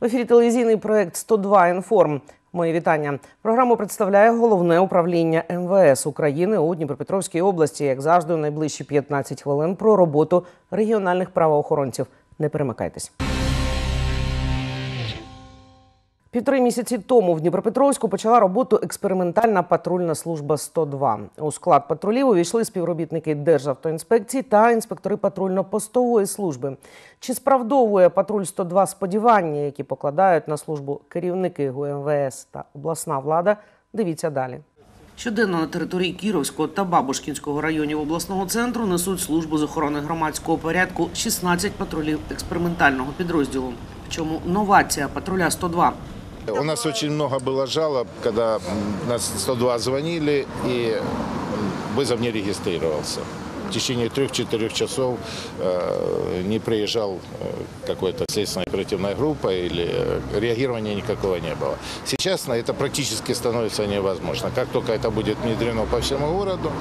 В ефірі телевізійний проект «102 інформ. Мої вітання. Програму представляє головне управління МВС України у Дніпропетровській області. Як завжди, у найближчі 15 хвилин про роботу регіональних правоохоронців. Не перемикайтесь. Півтори місяці тому в Дніпропетровську почала роботу експериментальна патрульна служба 102. У склад патрулів увійшли співробітники Державтоінспекції та інспектори патрульно-постової служби. Чи справдовує патруль 102 сподівання, які покладають на службу керівники ГУМВС та обласна влада? Дивіться далі. Щоденно на території Кіровського та Бабушкінського районів обласного центру несуть службу з охорони громадського порядку 16 патрулів експериментального підрозділу. Чому новація патруля 102? У нас очень много было жалоб, когда нас 102 звонили и вызов не регистрировался. В течение трех-четырех часов э, не приезжал э, какой-то следственная оперативная группа или э, реагирования никакого не было. Сейчас на это практически становится невозможно. Как только это будет внедрено по всему городу,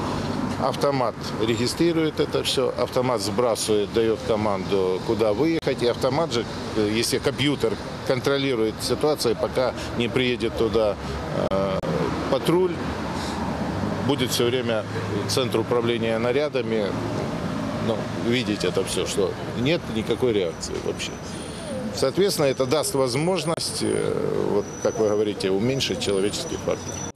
автомат регистрирует это все, автомат сбрасывает, дает команду, куда выехать, и автомат же, если компьютер контролирует ситуацию, пока не приедет туда э, патруль, будет все время центр управления нарядами ну, видеть это все, что нет никакой реакции вообще. Соответственно, это даст возможность, э, вот, как вы говорите, уменьшить человеческий фактор.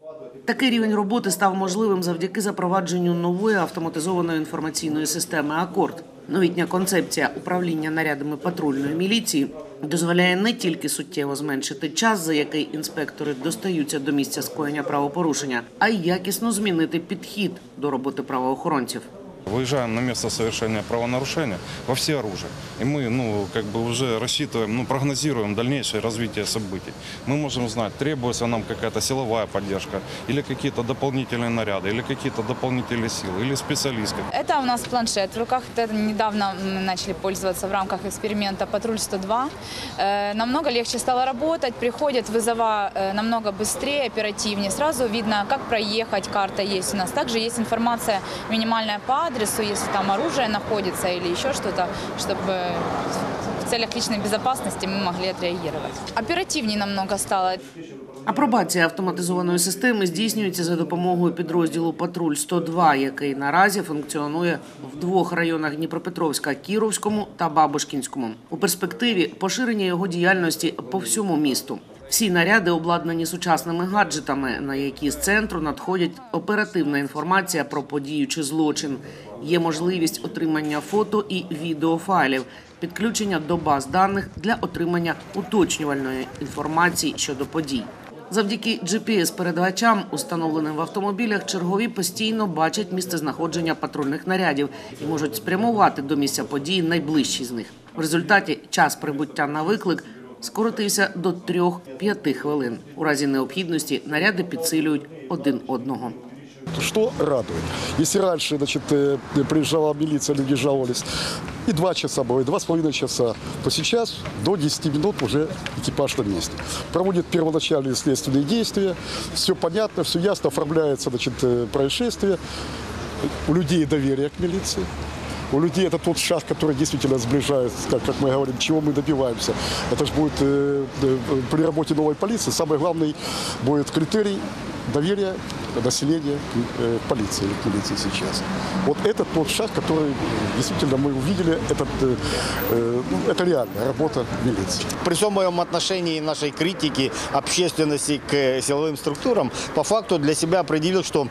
Такий рівень роботи став можливим завдяки запровадженню нової автоматизованої інформаційної системи Акорд. Новітня концепція управління нарядами патрульної міліції дозволяє не тільки суттєво зменшити час, за який інспектори достаються до місця скоєння правопорушення, а й якісно змінити підхід до роботи правоохоронців. Выезжаем на место совершения правонарушения во все оружия. И мы ну, как бы уже рассчитываем, ну, прогнозируем дальнейшее развитие событий. Мы можем знать, требуется нам какая-то силовая поддержка, или какие-то дополнительные наряды, или какие-то дополнительные силы, или специалист. Это у нас планшет в руках. Это недавно мы начали пользоваться в рамках эксперимента «Патруль 102». Э, Намного легче стало работать, приходят вызова э, намного быстрее, оперативнее. Сразу видно, как проехать, карта есть у нас. Также есть информация минимальная по адресу, если там оружие находится или еще что-то, чтобы в целях личной безопасности мы могли отреагировать. Оперативнее намного стало. Апробація автоматизованої системи здійснюється за допомогою підрозділу Патруль 102 який наразі функціонує в двох районах Дніпропетровська Кіровському та Бабушкінському. У перспективі поширення його діяльності по всьому місту. Всі наряди обладнані сучасними гаджетами, на які з центру надходять оперативна інформація про подію чи злочин. Є можливість отримання фото і відеофайлів, підключення до баз даних для отримання уточнювальної інформації щодо подій. Завдяки GPS-передавачам, установленим в автомобілях, чергові постійно бачать місцезнаходження патрульних нарядів і можуть спрямувати до місця події найближчі з них. В результаті час прибуття на виклик скоротився до 3-5 хвилин. У разі необхідності наряди підсилюють один одного. Что радует? Если раньше значит, э, приезжала милиция, люди жаловались, и два часа было, и два с половиной часа, то сейчас до 10 минут уже экипаж на месте. Проводит первоначальные следственные действия, все понятно, все ясно, оформляется значит, э, происшествие, у людей доверие к милиции. У людей это тот шаг, который действительно сближает, как, как мы говорим, чего мы добиваемся. Это же будет э, э, при работе новой полиции. Самый главный будет критерий доверия населения к э, полиции, к милиции сейчас. Вот это тот шаг, который э, действительно мы увидели, этот, э, ну, это реальная работа милиции. При всем моем отношении нашей критики общественности к силовым структурам, по факту для себя определил, что,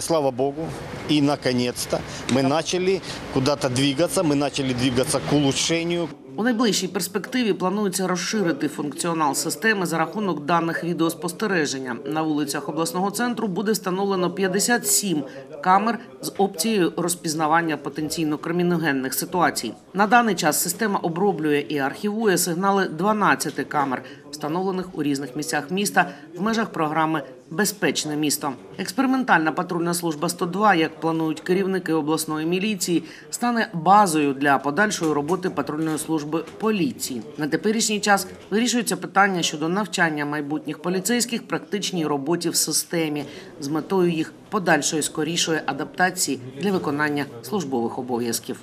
слава богу, и наконец-то мы начали куда-то двигаться, мы начали двигаться к улучшению, У найближчій перспективі планується розширити функціонал системи за рахунок даних відеоспостереження. На вулицях обласного центру буде встановлено 57 камер з опцією розпізнавання потенційно криміногенних ситуацій. На даний час система оброблює і архівує сигнали 12 камер, встановлених у різних місцях міста в межах програми Безпечне місто. Експериментальна патрульна служба 102, як планують керівники обласної міліції, стане базою для подальшої роботи патрульної служби поліції. На теперішній час вирішується питання щодо навчання майбутніх поліцейських практичній роботі в системі з метою їх подальшої скорішої адаптації для виконання службових обов'язків.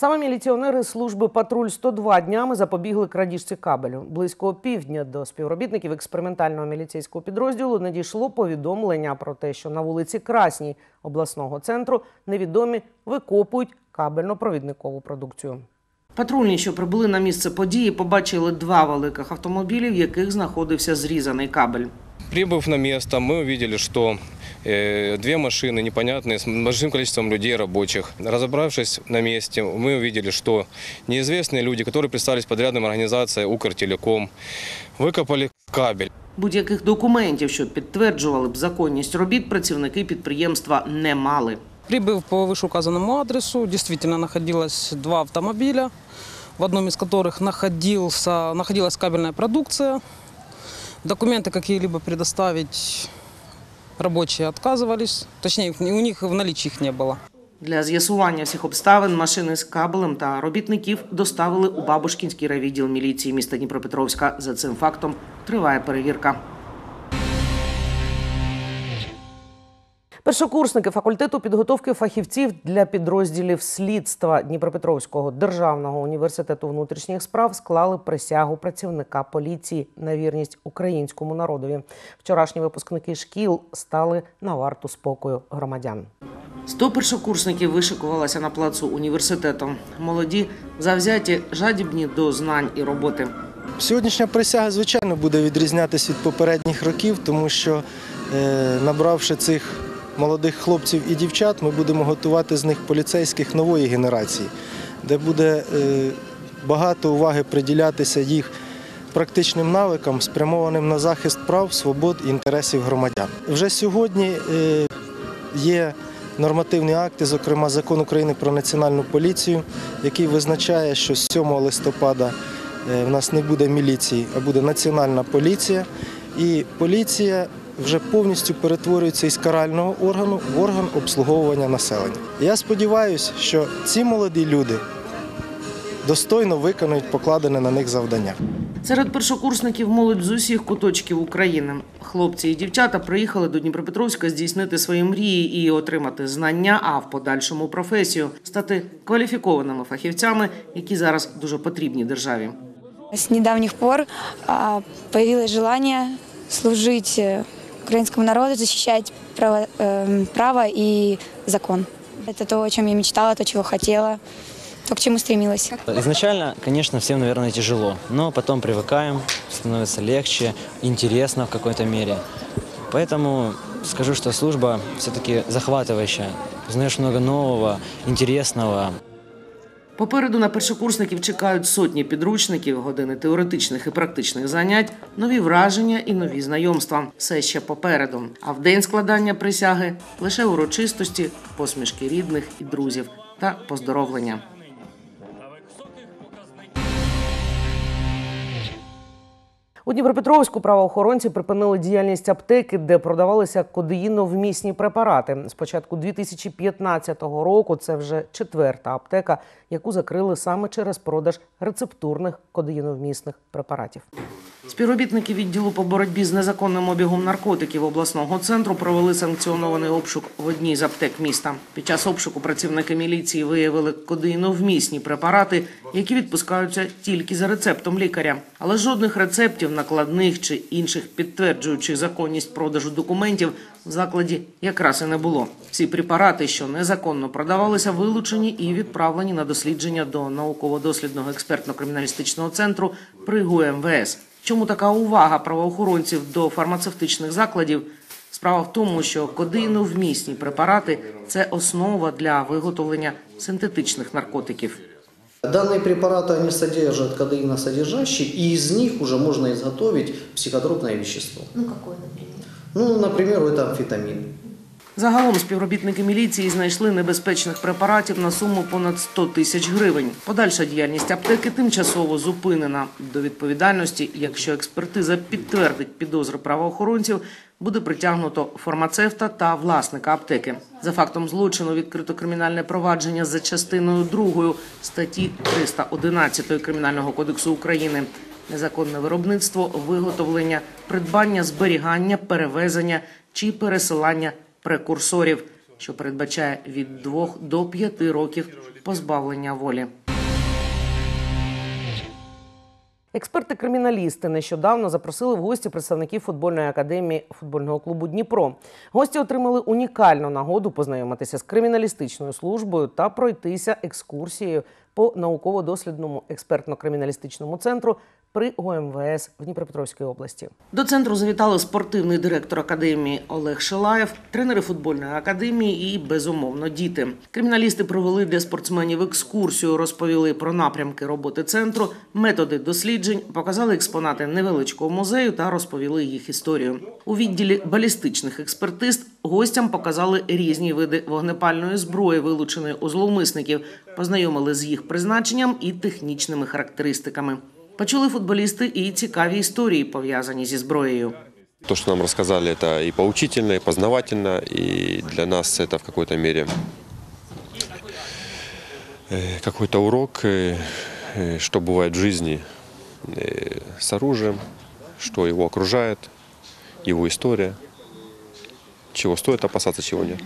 Саме міліціонери служби патруль 102 днями запобігли крадіжці кабелю. Близько півдня до співробітників експериментального міліцейського підрозділу надійшло повідомлення про те, що на вулиці Красній обласного центру невідомі викопують кабельно-провідникову продукцію. Патрульні, що прибули на місце події, побачили два великих автомобілі, в яких знаходився зрізаний кабель. Прибыв на место, мы увидели, что э, две машины непонятные с большим количеством людей рабочих. Разобравшись на месте, мы увидели, что неизвестные люди, которые представились подрядным организацией Укртелеком, выкопали кабель. Будь-яких документів, що підтверджували б законність робіт, працівники підприємства не мали. Прибыв по вышеуказанному адресу, действительно находилось два автомобиля, в одном из которых находился, находилась кабельная продукция. Документы какие-либо предоставить рабочие отказывались, точнее, у них в наличии их не было. Для з'ясування всіх обставин машини з кабелем та робітників доставили у Бабушкінський райвідділ міліції міста Дніпропетровська. За цим фактом триває перевірка. Першокурсники факультету підготовки фахівців для підрозділів слідства Дніпропетровського державного університету внутрішніх справ склали присягу працівника поліції на вірність українському народові. Вчорашні випускники шкіл стали на варту спокою громадян. Сто першокурсників вишикувалося на плацу університету. Молоді, завзяті, жадібні до знань і роботи. Сьогоднішня присяга, звичайно, буде відрізнятися від попередніх років, тому що е, набравши цих молодих хлопців і дівчат, ми будемо готувати з них поліцейських нової генерації, де буде е, багато уваги приділятися їх практичним навикам, спрямованим на захист прав, свобод і інтересів громадян. Вже сьогодні е, є нормативні акти, зокрема закон України про національну поліцію, який визначає, що з 7 листопада е, в нас не буде міліції, а буде національна поліція. І поліція вже повністю перетворюється із карального органу в орган обслуговування населення. Я сподіваюся, що ці молоді люди достойно виконують покладене на них завдання. Серед першокурсників молодь з усіх куточків України. Хлопці і дівчата приїхали до Дніпропетровська здійснити свої мрії і отримати знання, а в подальшому професію, стати кваліфікованими фахівцями, які зараз дуже потрібні державі. С недавних пор появилось желание служить э, украинскому народу, защищать право, эм, право и закон. Это то, о чем я мечтала, то, чего хотела, то, к чему стремилась. Изначально, конечно, всем, наверное, тяжело, но потом привыкаем, становится легче, интересно в какой-то мере. Поэтому скажу, что служба все-таки захватывающая. Узнаешь много нового, интересного. Попереду на першокурсників чекають сотні підручників, години теоретичних і практичних занять, нові враження і нові знайомства. Все ще попереду. А в день складання присяги лише урочистості, посмішки рідних і друзів та поздоровлення. У Дніпропетровську правоохоронці припинили діяльність аптеки, де продавалися кодеїновмісні препарати. З початку 2015 року це вже четверта аптека, яку закрили саме через продаж рецептурних кодеїновмісних препаратів. Співробітники відділу по боротьбі з незаконним обігом наркотиків обласного центру провели санкціонований обшук в одній з аптек міста. Під час обшуку працівники міліції виявили кодеїновмісні препарати, які відпускаються тільки за рецептом лікаря. Але жодних рецептів, накладних чи інших підтверджуючих законність продажу документів в закладі якраз і не було. Всі препарати, що незаконно продавалися, вилучені і відправлені на дослідження до науково-дослідного експертно-криміналістичного центру при ГУМВС. Чому така увага правоохоронців до фармацевтичних закладів? Справа в тому, що кодеїновмісні препарати це основа для виготовлення синтетичних наркотиків. Данные препараты они содержат кодеиносодержащие, и из них уже можно изготовить психотропное вещество. Ну, какой, например? Ну, например, это амфетамин. Загалом співробітники міліції знайшли небезпечних препаратів на суму понад 100 тисяч гривень. Подальша діяльність аптеки тимчасово зупинена. До відповідальності, якщо експертиза підтвердить підозри правоохоронців, буде притягнуто фармацевта та власника аптеки. За фактом злочину відкрито кримінальне провадження за частиною 2 статті 311 Кримінального кодексу України. Незаконне виробництво, виготовлення, придбання, зберігання, перевезення чи пересилання прекурсорів. що передбачає від 2 до 5 років позбавлення волі. Експерти-криміналісти нещодавно запросили в гості представників футбольної академії футбольного клубу Дніпро. Гості отримали унікальну нагоду познайомитися з криміналістичною службою та пройтися екскурсією по науково-дослідному експертно-криміналістичному центру при ГУМВС в Дніпропетровській області. До центру завітали спортивний директор академії Олег Шилаєв, тренери футбольної академії і безумовно діти. Криміналісти провели для спортсменів екскурсію, розповіли про напрямки роботи центру, методи досліджень, показали експонати невеличкого музею та розповіли їх історію. У відділі балістичних експертиз гостям показали різні види вогнепальної зброї, вилученої у зловмисників, познайомили з їх призначенням і технічними характеристиками. Почули футболісти і цікаві історії, пов'язані зі зброєю. То, что нам рассказали, это и поучительно, и познавательно, и для нас это в какой-то мере э, какой-то урок, э, э, что бывает в жизни э, с оружием, что его окружает, его история, чего стоит опасаться, чего нет.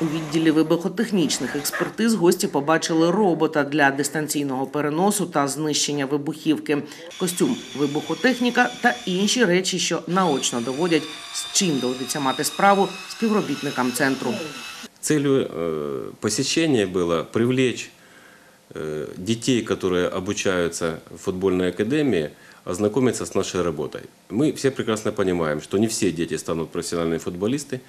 У відділі вибухотехнічних експертиз гості побачили робота для дистанційного переносу та знищення вибухівки, костюм вибухотехніка та інші речі, що наочно доводять, з чим доведеться мати справу співробітникам центру. Целью э, посещения было привлечь э, детей, которые обучаются в футбольной академии, ознакомиться с нашей работой. Мы все прекрасно понимаем, что не все дети станут профессиональными футболисты,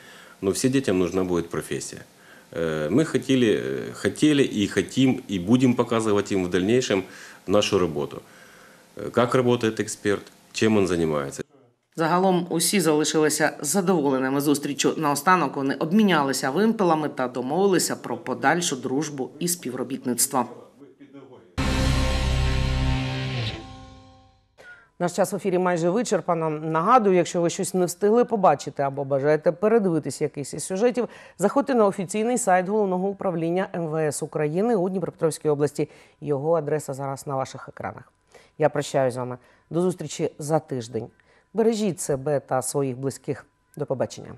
но всем детям нужна будет профессия. Э, Мы хотели, э, хотели и хотим, и будем показывать им в дальнейшем нашу работу. Э, Как работает эксперт, чем он занимается. Загалом усі залишилися задоволеними зустрічю. Наостанок вони обмінялися вимпелами та домовилися про подальшу дружбу і співробітництво. Наш час в ефірі майже вичерпано. Нагадую, якщо ви щось не встигли побачити або бажаєте передивитись якийсь із сюжетів, заходьте на офіційний сайт головного управління МВС України у Дніпропетровській області. Його адреса зараз на ваших екранах. Я прощаюсь з вами. До зустрічі за тиждень. Бережіть себе та своїх близьких. До побачення.